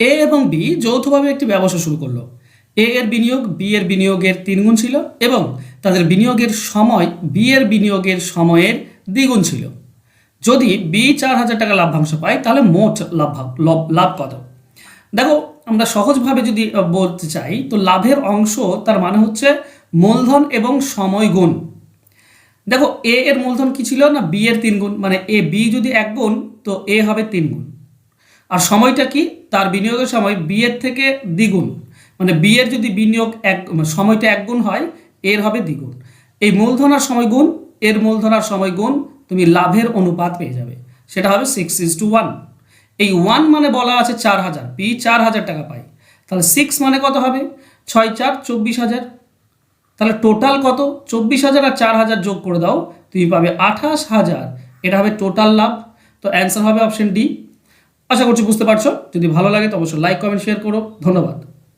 এ এবং বি যৌথভাবে একটি ব্যবসা শুরু করল। এ এর বিনিয়োগ, বি এর বিনিয়োগের তিনগুণ ছিল এবং তাদের বিনিয়োগের সময়, বি এর বিনিয়োগের সময়ের দ্বিগুণ ছিল। যদি বি চার হাজার টাকা লাভ্যাংশ পায়, তাহলে মোট লাভ লাভ কত? দেখো, আমরা সহজভাবে যদি বলতে চাই, তো লাভের অংশ তার মানে হচ্ছে মূলধন এবং সময় গুণ দেখো, এ এর মূলধন কি ছিল না বি এর তিন গুণ মানে এ বি যদি এক গুণ তো এ হবে তিন গুণ আর সময়টা কি? তার বিনিয়োগের সময় বিয়ের থেকে দ্বিগুণ। মানে বিয়ের যদি বিনিয়োগ এক, সময়টা এক গুণ হয়, এর হবে দ্বিগুণ। এই মূলধন আর সময় গুণ, এর মূলধন আর সময় গুণ তুমি লাভের অনুপাত পেয়ে যাবে। সেটা হবে সিক্স ইজ টু ওয়ান এই ওয়ান মানে বলা আছে চার হাজার। বি চার হাজার টাকা পাই। তাহলে সিক্স মানে কত হবে? ছয় চার চব্বিশ হাজার। তাহলে টোটাল কত? চব্বিশ হাজার আর চার হাজার যোগ করে দাও, তুমি পাবে আঠাশ হাজার। এটা হবে টোটাল লাভ। তো অ্যান্সার হবে অপশন ডি আশা করছি বুঝতে পারছ। যদি ভালো লাগে তো অবশ্যই লাইক কমেন্ট শেয়ার করো। ধন্যবাদ।